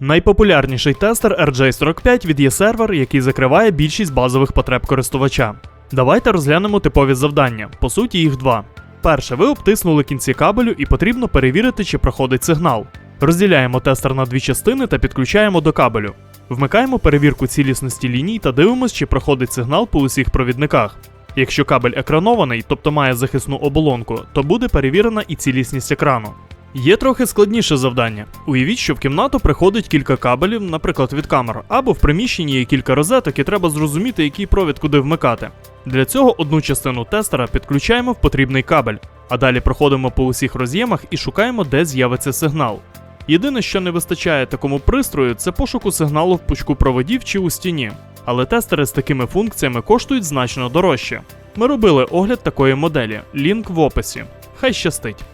Найпопулярніший тестер RJ45 від eServer, який закриває більшість базових потреб користувача. Давайте розглянемо типові завдання. По суті, їх два. Перше, ви обтиснули кінці кабелю і потрібно перевірити, чи проходить сигнал. Розділяємо тестер на дві частини та підключаємо до кабелю. Вмикаємо перевірку цілісності ліній та дивимося, чи проходить сигнал по усіх провідниках. Якщо кабель екранований, тобто має захисну оболонку, то буде перевірена і цілісність екрану. Є трохи складніше завдання. Уявіть, що в кімнату приходить кілька кабелів, наприклад, від камер, або в приміщенні є кілька розеток, і треба зрозуміти, який провід куди вмикати. Для цього одну частину тестера підключаємо в потрібний кабель, а далі проходимо по усіх роз'ємах і шукаємо, де з'явиться сигнал. Єдине, що не вистачає такому пристрою, це пошуку сигналу в пучку проводів чи у стіні. Але тестери з такими функціями коштують значно дорожче. Ми робили огляд такої моделі, лінк в описі. Хай щастить.